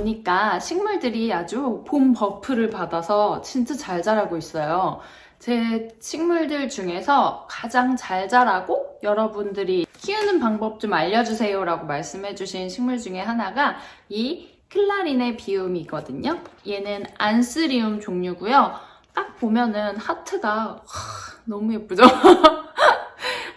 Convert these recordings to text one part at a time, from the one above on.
보니까 식물들이 아주 봄 버프를 받아서 진짜 잘 자라고 있어요. 제 식물들 중에서 가장 잘 자라고 여러분들이 키우는 방법 좀 알려주세요 라고 말씀해주신 식물 중에 하나가 이 클라린의 비움이거든요. 얘는 안스리움 종류고요. 딱 보면은 하트가 와, 너무 예쁘죠?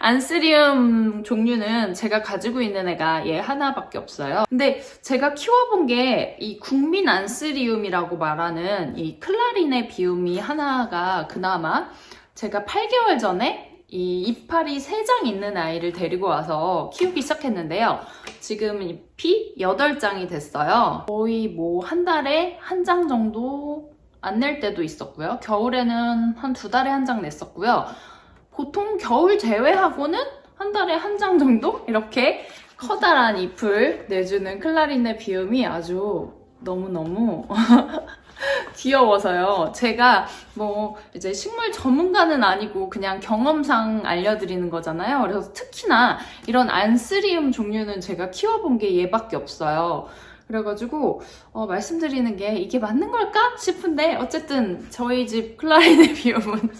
안스리움 종류는 제가 가지고 있는 애가 얘 하나밖에 없어요. 근데 제가 키워본 게 이 국민 안스리움이라고 말하는 이 클라린의 비움이 하나가 그나마 제가 8개월 전에 이 이파리 3장 있는 아이를 데리고 와서 키우기 시작했는데요. 지금 잎이 8장이 됐어요. 거의 뭐 한 달에 한 장 정도 안 낼 때도 있었고요. 겨울에는 한 두 달에 한 장 냈었고요. 보통 겨울 제외하고는 한 달에 한 장 정도 이렇게 커다란 잎을 내주는 클라린의 비움이 아주 너무너무 귀여워서요. 제가 뭐 이제 식물 전문가는 아니고 그냥 경험상 알려드리는 거잖아요. 그래서 특히나 이런 안스리움 종류는 제가 키워본 게 얘밖에 없어요. 그래가지고 어, 말씀드리는 게 이게 맞는 걸까 싶은데 어쨌든 저희 집 클라린의 비움은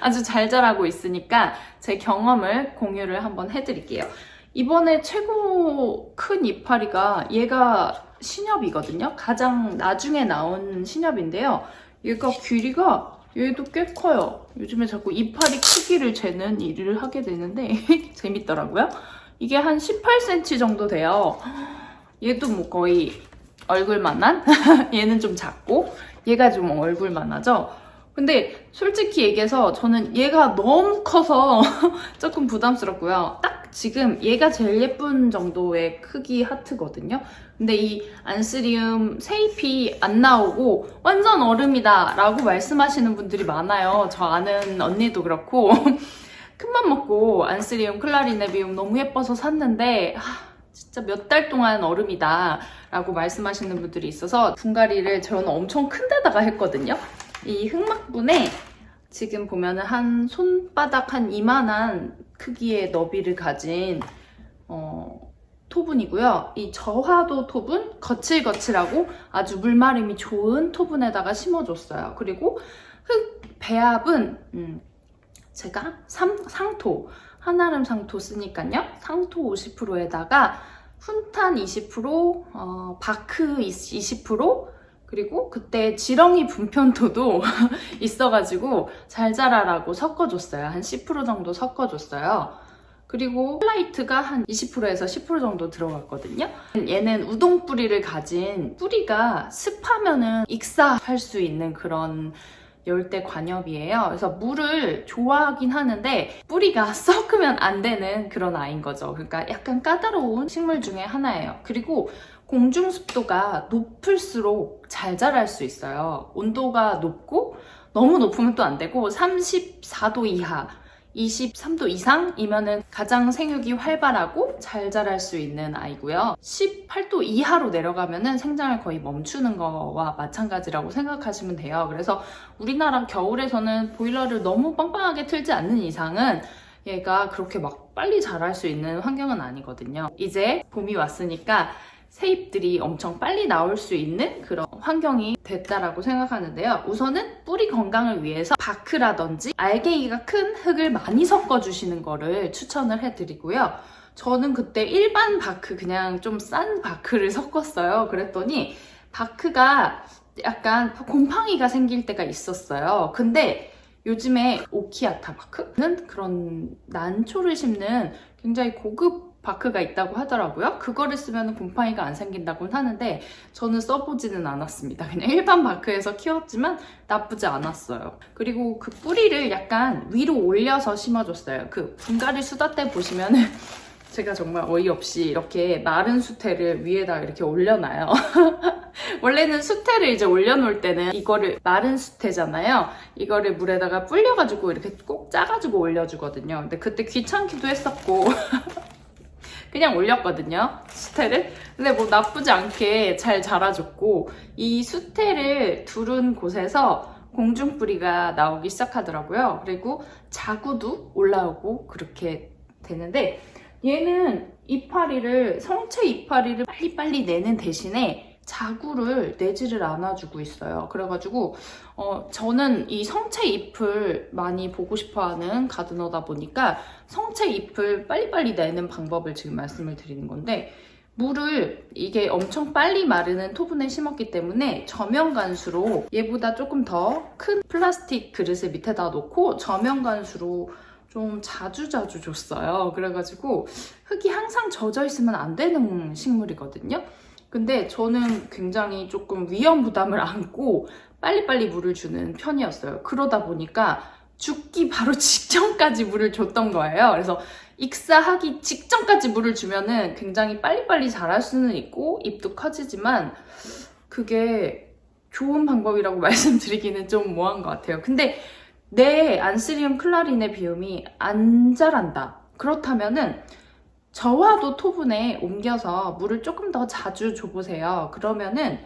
아주 잘 자라고 있으니까 제 경험을 공유를 한번 해드릴게요. 이번에 최고 큰 이파리가 얘가 신엽이거든요. 가장 나중에 나온 신엽인데요. 얘가 길이가 얘도 꽤 커요. 요즘에 자꾸 이파리 크기를 재는 일을 하게 되는데 재밌더라고요. 이게 한 18cm 정도 돼요. 얘도 뭐 거의 얼굴만한? 얘는 좀 작고 얘가 좀 얼굴만하죠? 근데 솔직히 얘기해서 저는 얘가 너무 커서 조금 부담스럽고요. 딱 지금 얘가 제일 예쁜 정도의 크기 하트거든요. 근데 이 안스리움 세잎이 안 나오고 완전 얼음이다 라고 말씀하시는 분들이 많아요. 저 아는 언니도 그렇고 큰맘 먹고 안스리움 클라리네비움 너무 예뻐서 샀는데 하, 진짜 몇 달 동안 얼음이다 라고 말씀하시는 분들이 있어서 분갈이를 저는 엄청 큰 데다가 했거든요. 이 흑막분에 지금 보면 은 한 손바닥 한 이만한 크기의 너비를 가진 어, 토분이고요. 이 저화도 토분, 거칠거칠하고 아주 물마름이 좋은 토분에다가 심어줬어요. 그리고 흙 배합은 음, 제가 삼, 상토, 한아름 상토 쓰니까요. 상토 50%에다가 훈탄 20%, 어, 바크 20%, 그리고 그때 지렁이 분편토도 있어가지고 잘 자라라고 섞어줬어요. 한 10% 정도 섞어줬어요. 그리고 플라이트가 한 20%에서 10% 정도 들어갔거든요. 얘는 우동 뿌리를 가진 뿌리가 습하면은 익사할 수 있는 그런 열대 관엽이에요. 그래서 물을 좋아하긴 하는데 뿌리가 썩으면 안 되는 그런 아이인 거죠. 그러니까 약간 까다로운 식물 중에 하나예요. 그리고 공중 습도가 높을수록 잘 자랄 수 있어요. 온도가 높고 너무 높으면 또 안 되고 34도 이하 23도 이상이면은 가장 생육이 활발하고 잘 자랄 수 있는 아이고요. 18도 이하로 내려가면은 생장을 거의 멈추는 거와 마찬가지라고 생각하시면 돼요. 그래서 우리나라 겨울에서는 보일러를 너무 빵빵하게 틀지 않는 이상은 얘가 그렇게 막 빨리 자랄 수 있는 환경은 아니거든요. 이제 봄이 왔으니까 새잎들이 엄청 빨리 나올 수 있는 그런 환경이 됐다라고 생각하는데요. 우선은 뿌리 건강을 위해서 바크라든지 알갱이가 큰 흙을 많이 섞어주시는 거를 추천을 해드리고요. 저는 그때 일반 바크 그냥 좀 싼 바크를 섞었어요. 그랬더니 바크가 약간 곰팡이가 생길 때가 있었어요. 근데 요즘에 오키아타 바크는 그런 난초를 심는 굉장히 고급 바크가 있다고 하더라고요. 그거를 쓰면 곰팡이가 안 생긴다고 하는데 저는 써보지는 않았습니다. 그냥 일반 바크에서 키웠지만 나쁘지 않았어요. 그리고 그 뿌리를 약간 위로 올려서 심어줬어요. 그 분갈이 수다 때 보시면은 제가 정말 어이없이 이렇게 마른 수태를 위에다 이렇게 올려놔요. 원래는 수태를 이제 올려놓을 때는 이거를 마른 수태잖아요. 이거를 물에다가 불려가지고 이렇게 꼭 짜가지고 올려주거든요. 근데 그때 귀찮기도 했었고 그냥 올렸거든요. 수태를. 근데 뭐 나쁘지 않게 잘 자라줬고 이 수태를 두른 곳에서 공중뿌리가 나오기 시작하더라고요. 그리고 자구도 올라오고 그렇게 되는데 얘는 이파리를 성체 이파리를 빨리빨리 내는 대신에 자구를 내지를 않아주고 있어요. 그래가지고 어, 저는 이 성체 잎을 많이 보고 싶어하는 가드너다 보니까 성체 잎을 빨리빨리 내는 방법을 지금 말씀을 드리는 건데 물을 이게 엄청 빨리 마르는 토분에 심었기 때문에 저면간수로 얘보다 조금 더 큰 플라스틱 그릇을 밑에다 놓고 저면간수로 좀 자주자주 줬어요. 그래가지고 흙이 항상 젖어 있으면 안 되는 식물이거든요. 근데 저는 굉장히 조금 위험 부담을 안고 빨리빨리 물을 주는 편이었어요. 그러다 보니까 죽기 바로 직전까지 물을 줬던 거예요. 그래서 익사하기 직전까지 물을 주면은 굉장히 빨리빨리 자랄 수는 있고 잎도 커지지만 그게 좋은 방법이라고 말씀드리기는 좀 뭐한 것 같아요. 근데 내 안스리움 클라린의 비움이 안 자란다. 그렇다면은 저와도 토분에 옮겨서 물을 조금 더 자주 줘보세요. 그러면은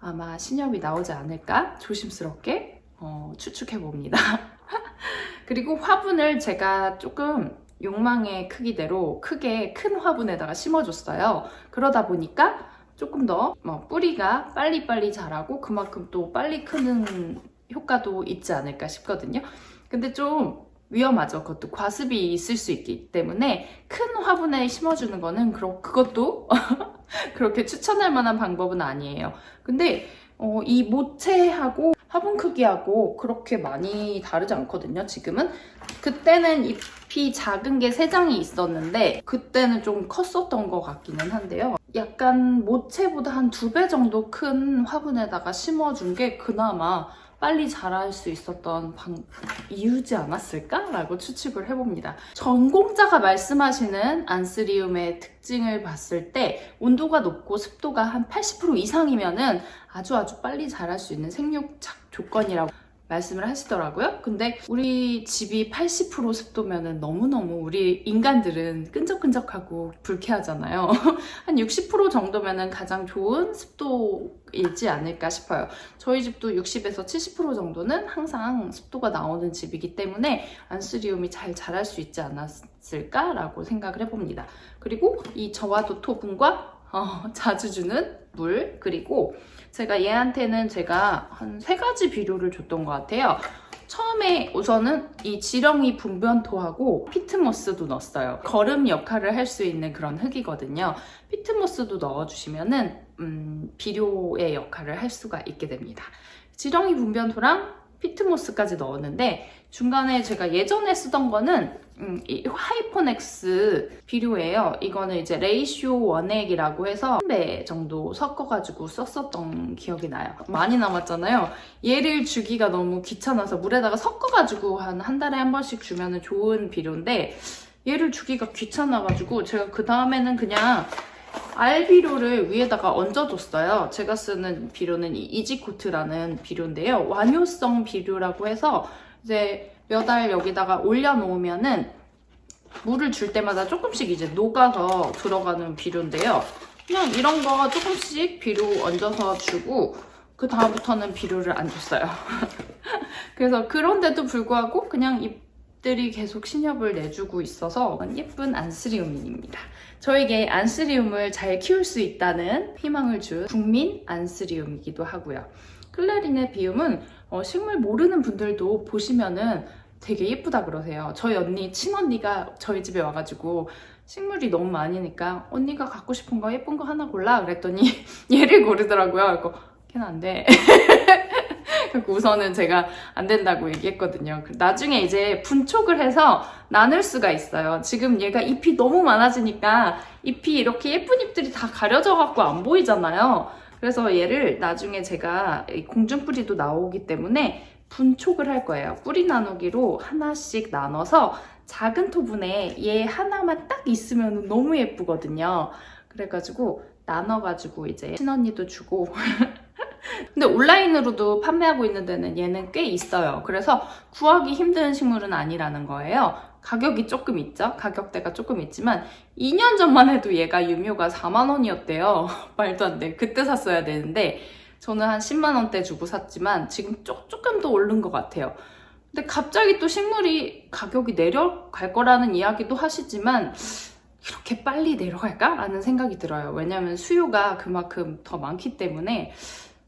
아마 신엽이 나오지 않을까 조심스럽게 어, 추측해 봅니다. 그리고 화분을 제가 조금 욕망의 크기대로 크게 큰 화분에다가 심어줬어요. 그러다 보니까 조금 더 뭐, 뿌리가 빨리빨리 자라고 그만큼 또 빨리 크는 효과도 있지 않을까 싶거든요. 근데 좀 위험하죠. 그것도 과습이 있을 수 있기 때문에 큰 화분에 심어주는 거는 그러, 그것도 그렇게 추천할 만한 방법은 아니에요. 근데 어, 이 모체하고 화분 크기하고 그렇게 많이 다르지 않거든요. 지금은 그때는 잎이 작은 게세 장이 있었는데 그때는 좀 컸었던 것 같기는 한데요. 약간 모체보다 한 두 배 정도 큰 화분에다가 심어준 게 그나마 빨리 자랄 수 있었던 방, 이유지 않았을까라고 추측을 해봅니다. 전공자가 말씀하시는 안스리움의 특징을 봤을 때 온도가 높고 습도가 한 80% 이상이면은 아주 아주 빨리 자랄 수 있는 생육착 조건이라고 말씀을 하시더라고요. 근데 우리 집이 80% 습도면은 너무너무 우리 인간들은 끈적끈적하고 불쾌하잖아요. 한 60% 정도면은 가장 좋은 습도이지 않을까 싶어요. 저희 집도 60에서 70% 정도는 항상 습도가 나오는 집이기 때문에 안스리움이 잘 자랄 수 있지 않았을까라고 생각을 해봅니다. 그리고 이 저와도 토분과 어, 자주 주는 물 그리고 제가 얘한테는 제가 한 세 가지 비료를 줬던 것 같아요. 처음에 우선은 이 지렁이 분변토하고 피트모스도 넣었어요. 거름 역할을 할 수 있는 그런 흙이거든요. 피트모스도 넣어주시면은 음, 비료의 역할을 할 수가 있게 됩니다. 지렁이 분변토랑 피트모스까지 넣었는데 중간에 제가 예전에 쓰던 거는 음, 이 하이포넥스 비료예요. 이거는 이제 레이쇼 원액이라고 해서 한배 정도 섞어가지고 썼었던 기억이 나요. 많이 남았잖아요. 얘를 주기가 너무 귀찮아서 물에다가 섞어가지고 한 한 달에 한 번씩 주면 좋은 비료인데 얘를 주기가 귀찮아가지고 제가 그 다음에는 그냥 알비료를 위에다가 얹어줬어요. 제가 쓰는 비료는 이 이지코트라는 비료인데요. 완효성 비료라고 해서 이제 몇 알 여기다가 올려놓으면은 물을 줄 때마다 조금씩 이제 녹아서 들어가는 비료인데요. 그냥 이런 거 조금씩 비료 얹어서 주고 그 다음부터는 비료를 안 줬어요. 그래서 그런데도 불구하고 그냥 잎들이 계속 신엽을 내주고 있어서 예쁜 안스리움입니다. 저에게 안스리움을 잘 키울 수 있다는 희망을 준 국민 안스리움이기도 하고요. 클라린의 비움은 어, 식물 모르는 분들도 보시면은 되게 예쁘다 그러세요. 저희 언니, 친언니가 저희 집에 와가지고 식물이 너무 많으니까 언니가 갖고 싶은 거 예쁜 거 하나 골라 그랬더니 얘를 고르더라고요. 그래서 걔는 안 돼. 우선은 제가 안 된다고 얘기했거든요. 그 나중에 이제 분촉을 해서 나눌 수가 있어요. 지금 얘가 잎이 너무 많아지니까 잎이 이렇게 예쁜 잎들이 다 가려져 갖고 안 보이잖아요. 그래서 얘를 나중에 제가 공중뿌리도 나오기 때문에 분촉을 할 거예요. 뿌리 나누기로 하나씩 나눠서 작은 토분에 얘 하나만 딱 있으면 너무 예쁘거든요. 그래가지고 나눠가지고 이제 친언니도 주고 근데 온라인으로도 판매하고 있는 데는 얘는 꽤 있어요. 그래서 구하기 힘든 식물은 아니라는 거예요. 가격이 조금 있죠? 가격대가 조금 있지만 2년 전만 해도 얘가 유묘가 4만 원이었대요. 말도 안 돼. 그때 샀어야 되는데 저는 한 10만 원대 주고 샀지만 지금 조, 조금 더 오른 것 같아요. 근데 갑자기 또 식물이 가격이 내려갈 거라는 이야기도 하시지만 이렇게 빨리 내려갈까 라는 생각이 들어요. 왜냐하면 수요가 그만큼 더 많기 때문에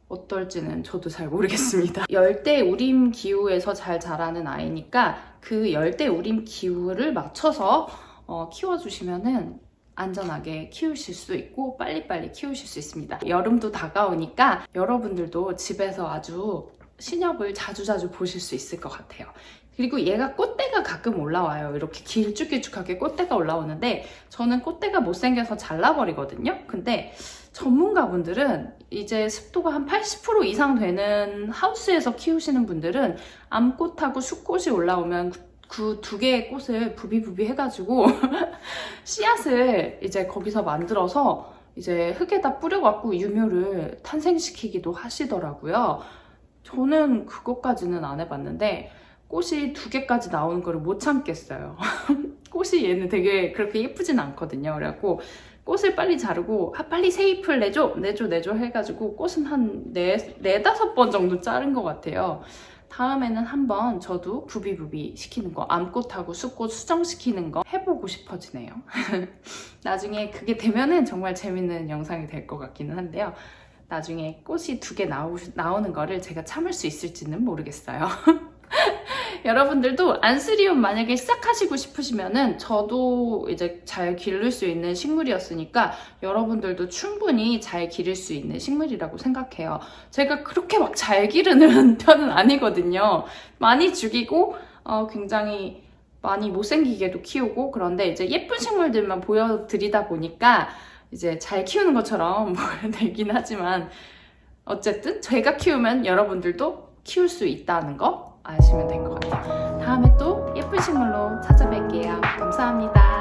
어떨지는 저도 잘 모르겠습니다. 열대 우림 기후에서 잘 자라는 아이니까 그 열대 우림 기후를 맞춰서 어, 키워주시면은 안전하게 키우실 수 있고 빨리빨리 키우실 수 있습니다. 여름도 다가오니까 여러분들도 집에서 아주 신엽을 자주자주 보실 수 있을 것 같아요. 그리고 얘가 꽃대가 가끔 올라와요. 이렇게 길쭉길쭉하게 꽃대가 올라오는데 저는 꽃대가 못생겨서 잘라버리거든요. 근데 전문가분들은 이제 습도가 한 80% 이상 되는 하우스에서 키우시는 분들은 암꽃하고 숫꽃이 올라오면 그 두 개의 꽃을 부비부비 해가지고 씨앗을 이제 거기서 만들어서 이제 흙에다 뿌려갖고 유묘를 탄생시키기도 하시더라고요. 저는 그것까지는 안 해봤는데 꽃이 두 개까지 나오는 거를 못 참겠어요. 꽃이 얘는 되게 그렇게 예쁘진 않거든요. 그래갖고 꽃을 빨리 자르고 아, 빨리 새 잎을 내줘 내줘 내줘 해가지고 꽃은 한 네, 네 다섯 번 정도 자른 것 같아요. 다음에는 한번 저도 부비부비 시키는 거 암꽃하고 숫꽃 수정시키는 거 해보고 싶어지네요. 나중에 그게 되면은 정말 재밌는 영상이 될 것 같기는 한데요. 나중에 꽃이 두 개 나오는 거를 제가 참을 수 있을지는 모르겠어요. 여러분들도 안스리움 만약에 시작하시고 싶으시면은 저도 이제 잘 기를 수 있는 식물이었으니까 여러분들도 충분히 잘 기를 수 있는 식물이라고 생각해요. 제가 그렇게 막 잘 기르는 편은 아니거든요. 많이 죽이고 어, 굉장히 많이 못생기게도 키우고 그런데 이제 예쁜 식물들만 보여드리다 보니까 이제 잘 키우는 것처럼 보여드리긴 하지만 어쨌든 제가 키우면 여러분들도 키울 수 있다는 거 아시면 될 것 같아요. 다음에 또 예쁜 식물로 찾아뵐게요. 감사합니다.